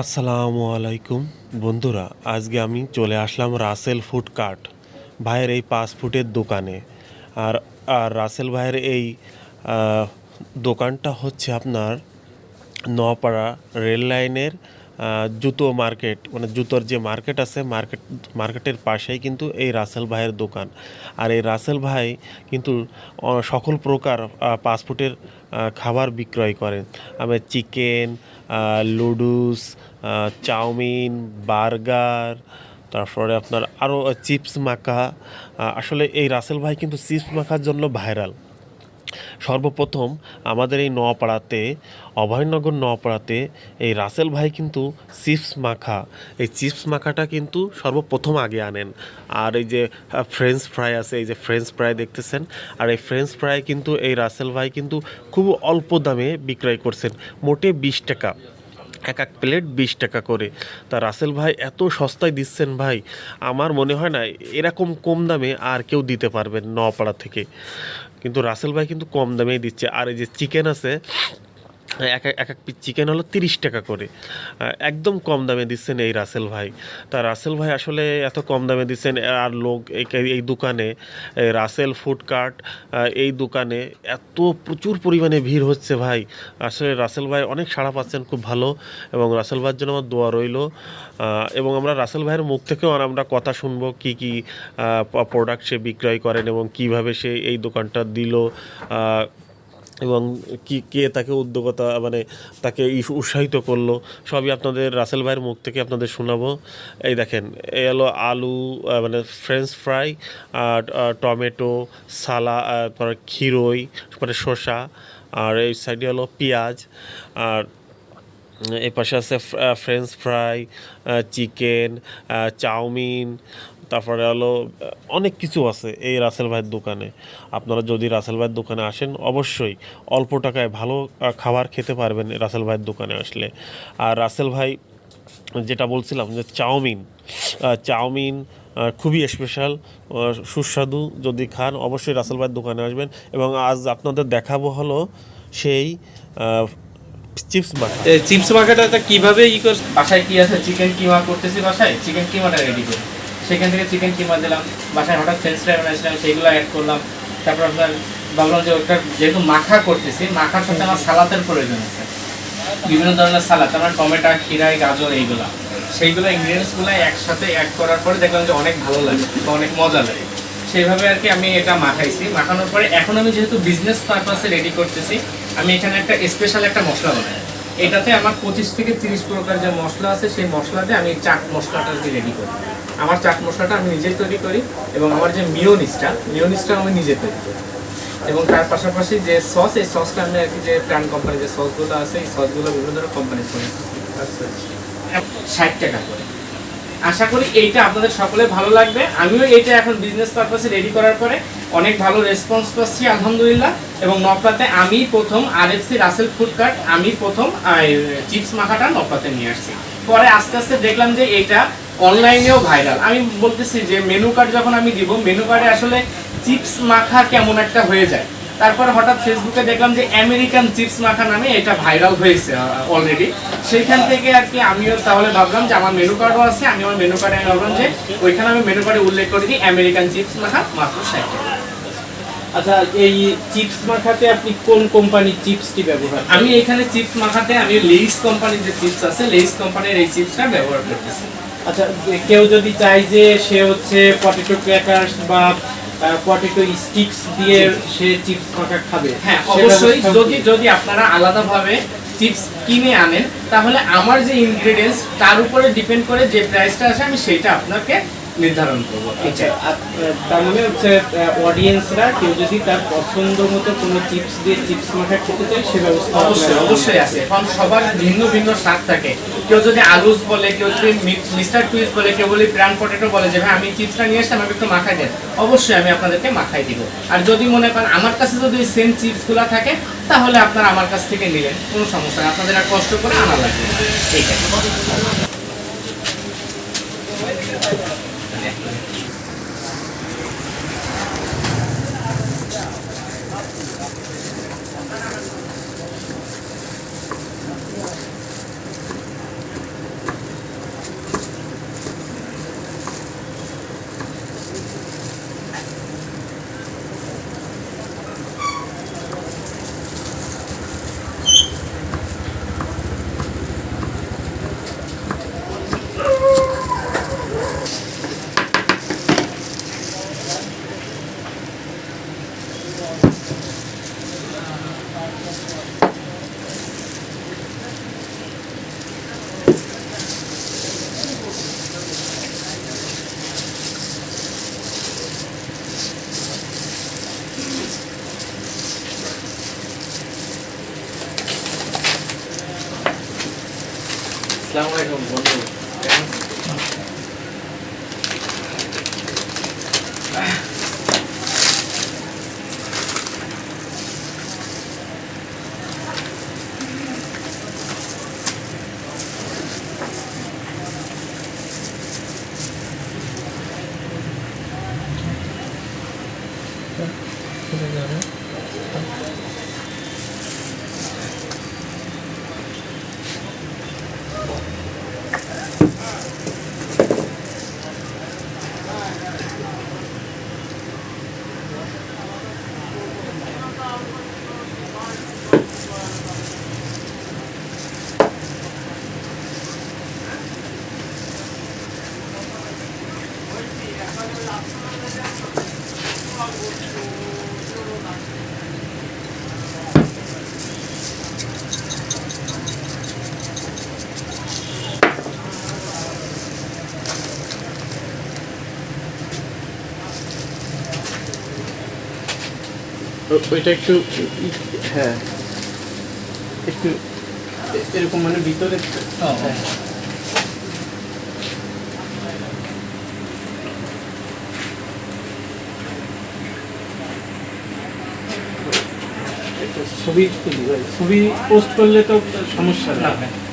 আসসালামু আলাইকুম। বন্ধুরা, আজকে আমি চলে আসলাম রাসেল ফুড কার্ট, ভাইয়ের এই পাঁচ ফুটের দোকানে। আর আর রাসেল ভাইয়ের এই দোকানটা হচ্ছে আপনার নপাড়া রেল লাইনের জুতো মার্কেট। মানে জুতোর যে মার্কেট আছে, মার্কেট, মার্কেটের পাশেই কিন্তু এই রাসেল ভাইয়ের দোকান। আর এই রাসেল ভাই কিন্তু সকল প্রকার পাসপোর্টের খাবার বিক্রয় করেন আমি চিকেন লুডুস চাউমিন, বার্গার, তারপরে আপনার আরও চিপস মাখা। আসলে এই রাসেল ভাই কিন্তু চিপস মাখার জন্য ভাইরাল। সর্বপ্রথম আমাদের এই নোয়াপাড়াতে অভয়নগর নোয়াপাড়াতে এই রাসেল ভাই কিন্তু চিপস মাখা। এই চিপস মাখাটা কিন্তু সর্বপ্রথম আগে আনেন। আর এই যে ফ্রেঞ্চ ফ্রাই আছে, এই যে ফ্রেঞ্চ ফ্রাই দেখতেছেন? আর এই ফ্রেঞ্চ ফ্রাই কিন্তু এই রাসেল ভাই কিন্তু খুব অল্প দামে বিক্রয় করছেন, মোটে বিশ টাকা। এক এক প্লেট বিশ টাকা করে। তা রাসেল ভাই এত সস্তায় দিচ্ছেন ভাই, আমার মনে হয় না এরকম কম দামে আর কেউ দিতে পারবেন নপাড়া থেকে। কিন্তু রাসেল ভাই কিন্তু কম দামেই দিচ্ছে। আর এই যে চিকেন আছে এক এক- এক এক পিস চিকেন হলো তিরিশ টাকা করে। একদম কম দামে দিচ্ছেন এই রাসেল ভাই। তা রাসেল ভাই আসলে এত কম দামে দিচ্ছেন আর লোক এই দোকানে রাসেল ফুড কার্ট এই দোকানে এত প্রচুর পরিমাণে ভিড় হচ্ছে ভাই। আসলে রাসেল ভাই অনেক সাড়া পাচ্ছেন খুব ভালো এবং রাসেল ভাইয়ের জন্য আমার দোয়া রইল। এবং আমরা রাসেল ভাইয়ের মুখ থেকেও আমরা কথা শুনব, কি কি প্রোডাক্ট সে বিক্রয় করেন এবং কীভাবে সে এই দোকানটা দিল। এবং কি, কে তাকে উদ্যোগতা মানে তাকে উৎসাহিত করল, সবই আপনাদের, রাসেল ভাইয়ের মুখ থেকে আপনাদের শোনাবো। এই দেখেন এই হলো আলু মানে ফ্রেঞ্চ ফ্রাই আর টমেটো, সালা তারপরে ক্ষীরই মানে শসা, আর এই সাইডে হলো পেঁয়াজ, আর এই পাশে আছে ফ্রেঞ্চ ফ্রাই চিকেন চাউমিন তারপরে হলো অনেক কিছু আছে এই রাসেল ভাইয়ের দোকানে। আপনারা যদি রাসেল ভাইয়ের দোকানে আসেন, অবশ্যই অল্প টাকায় ভালো খাবার খেতে পারবেন রাসেল ভাইয়ের দোকানে আসলে। আর রাসেল ভাই, যেটা বলছিলাম যে চাউমিন চাউমিন খুবই স্পেশাল সুস্বাদু যদি খান, অবশ্যই রাসেল ভাইয়ের দোকানে আসবেন। এবং আজ আপনাদের দেখাবো হলো সেই চিপস মাখা চিপস মাখাটা কীভাবে ই কর, বাসায় কি আছে? চিকেন কিমা করতেছি বাসায়? চিকেন কিমাটা রেডি করি? সেখান থেকে চিকেন কিমা দিলাম। বাসায় হঠাৎ ফ্রেঞ্চ ফ্রাই বানাইছিলাম সেইগুলো অ্যাড করলাম। তারপর আপনার ভাবলাম যে ওটা যেহেতু মাখা করতেছি, মাখার সাথে আমার সালাতের প্রয়োজন আছে। বিভিন্ন ধরনের সালাদ আমার টমেটো খিরাই গাজর এইগুলা। সেইগুলো ইনগ্রিডিয়েন্টসগুলো একসাথে অ্যাড করার পরে দেখলাম যে অনেক ভালো লাগে অনেক মজা লাগে। সেইভাবে আর কি আমি এটা মাখাইছি। মাখানোর পরে এখন আমি যেহেতু বিজনেস পারপাসে রেডি করতেছি, আমি এখানে একটা স্পেশাল একটা মশলা বানাই। এটাতে আমার পঁচিশ থেকে তিরিশ প্রকার যে মশলা আছে, সেই মশলা দিয়ে আমি চাট মশলাটা রেডি করি। আমার চাট মশলাটা আমি নিজে তৈরি করি এবং আমার যে মিওনিসটা মিওনিসটা আমি নিজে তৈরি করি। এবং তার পাশাপাশি যে সস, এই সসটা আমি আর কি যে প্রাণ কোম্পানির যে সসগুলো আছে, এই সসগুলো বিভিন্ন ধরনের কোম্পানির করে। ষাট টাকা করে। আশা করি এইটা আপনাদের সকলে ভালো লাগবে। আমিও এইটা এখন বিজনেস পারপাসে রেডি করার পরে অনেক ভালো রেসপন্স পাচ্ছি, আলহামদুলিল্লাহ। এবং নকলাতে আমি প্রথম আরএফসি রাসেল ফুড কার্ট, আমি প্রথম চিপস মাখাটা নকলাতে নিয়ে আসছি। পরে আস্তে আস্তে দেখলাম যে এটা অনলাইনেও ভাইরাল আমি বলতেছি যে মেনু কার্ড যখন আমি দিব মেনু কার্ডে আসলে চিপস মাখা কেমন একটা হয়ে যায়। তারপর হঠাৎ ফেসবুকে দেখলাম যে আমেরিকান চিপস মাখা নামে এটা ভাইরাল হয়েছে অলরেডি সেইখান থেকে আর কি আমিও তাহলে ভাবলাম যে আমার মেনু কার্ডও আছে আমি আমার মেনু কার্ডে ভাবলাম যে ওইখানে আমি মেনু কার্ডে উল্লেখ করে দিই আমেরিকান চিপস মাখা মাত্র ষাট আচ্ছা এই চিপস মাখাতে আপনি কোন কোম্পানির চিপসটি ব্যবহার? আমি এখানে চিপস মাখাতে আমি লেইস কোম্পানির যে চিপস আছে লেইস কোম্পানির এই চিপসটা ব্যবহার করতেছি। আচ্ছা কেউ যদি চায় যে সে হচ্ছে পটেটো ক্র্যাকার্স বা পটেটো স্টিক্স দিয়ে সে চিপস মাখা খাবে? হ্যাঁ অবশ্যই। যদি যদি আপনারা আলাদাভাবে চিপস কিনে আনেন তাহলে আমার যে ইনগ্রেডিয়েন্টস তার উপরে ডিপেন্ড করে যে প্রাইসটা আছে আমি সেটা আপনাকে নির্ধারণ করব। আচ্ছা। আর, তার মানে হচ্ছে অডিয়েন্সরা কেউ যদি তার পছন্দ মতো কোনো চিপস দিয়ে চিপস মাখা খেতে চায় সে ব্যবস্থা অবশ্যই অবশ্যই আছে। কারণ সবার ভিন্ন ভিন্ন স্বাদ থাকে। কেউ যদি আলুস বলে কেউ যদি মিস্টার টুইস বলে কেউ বলে প্রাণ পটেটো বলে যে ভাই আমি চিপসটা নিয়ে আসছি আমাকে একটু মাখাই দেন। অবশ্যই আমি আপনাদেরকে মাখাই দিব। আর যদি মনে করেন আমার কাছে যদি সেম চিপসগুলো থাকে তাহলে আপনারা আমার কাছ থেকে নিলেন কোনো সমস্যা আপনাদের আর কষ্ট করে আনা লাগবে না। এইটাই আসসালামু আলাইকুম বন্ধু ও- ওইটা একটু হ্যাঁ একটু এ- এরকম মানে ভিতরে ও, ও। হ্যাঁ। ছবি ছবি পোস্ট করলে তো সমস্যা ভাই